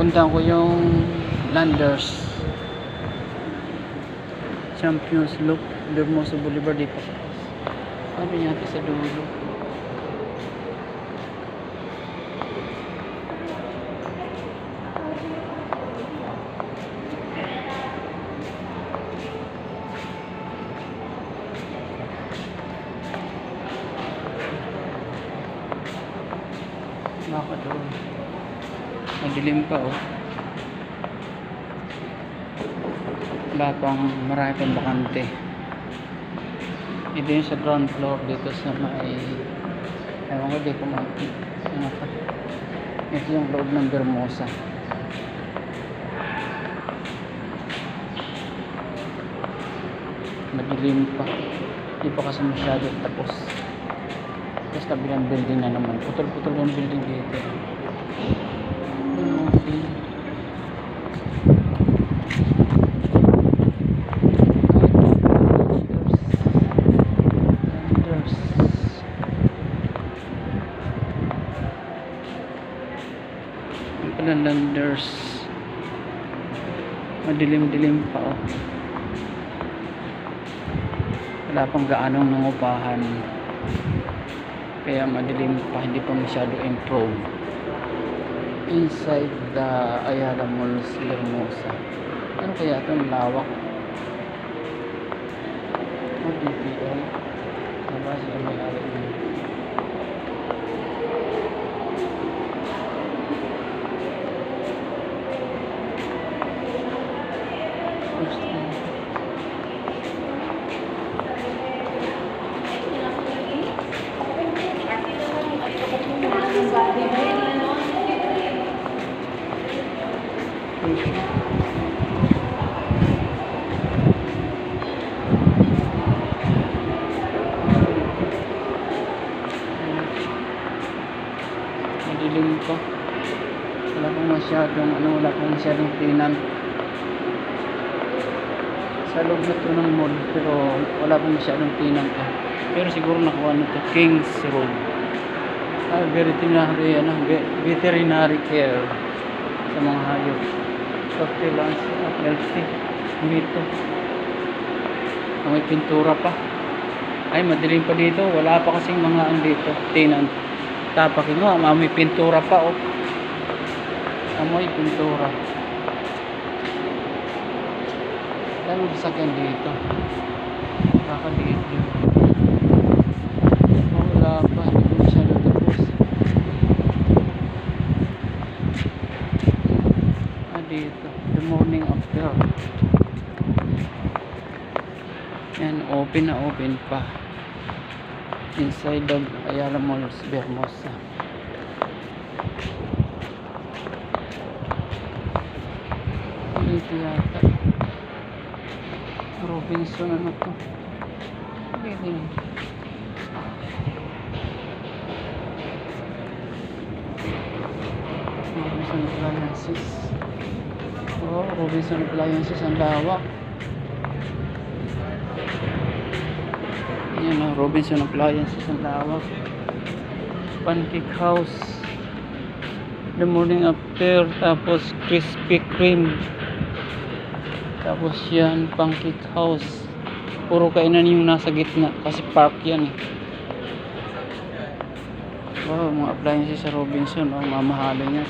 Puntahan ko yung Landers. Champions Loop, Hermoso Boulevard, di pa. Sabi niya sa dulo. Baka doon. Madilim pa oh. Wala pang marami pang bakante. Ito yung sa ground floor dito sa may ewan ko di ko ma ano. Ito yung loob ng Bermosa. Madilim pa. Di pa kasi masyado tapos. Tapos kabilang building na naman. Putol-putol yung building dito. Ano, okay. Landers. Yung pala landers. Madilim-dilim pa oh. Wala pang gaanong nangupahan. Kaya madilim pa hindi pa masyado improve. Inside the Ayala Malls Hermosa. Ano kaya ito ang lawak oh BPL diba siya may ari na madilim pa wala pang masyadong ano wala pang masyadong tenant sa loob na to ng mall pero wala pang masyadong tenant pa pero siguro nakuha na to. Kings Road ah, veterinary ano ve- veterinary care. Sa mga hayop surveillance at healthy dito Ah, may pintura pa. Ay madilim pa dito. Wala pa kasing mga ano dito. Tenant tapakin mo. Amoy pintura pa oh. Amoy pintura. Dami sasakyan dito. Yun oh, wala pa hindi ko masyado tapos ah dito. The morning after yan open na open pa. Inside the Ayala Malls Bermosa. Dito yata. Robinson ano to? Dito yun Robinson Appliances oh Robinson Appliances ang lawak. Yan o Robinson Appliances ang lawak. Pancake house. The morning after tapos crispy cream tapos yan pancake house. Puro kainan yung nasa gitna kasi park yan eh. Wow mga appliances sa Robinson oh, mamahalin yan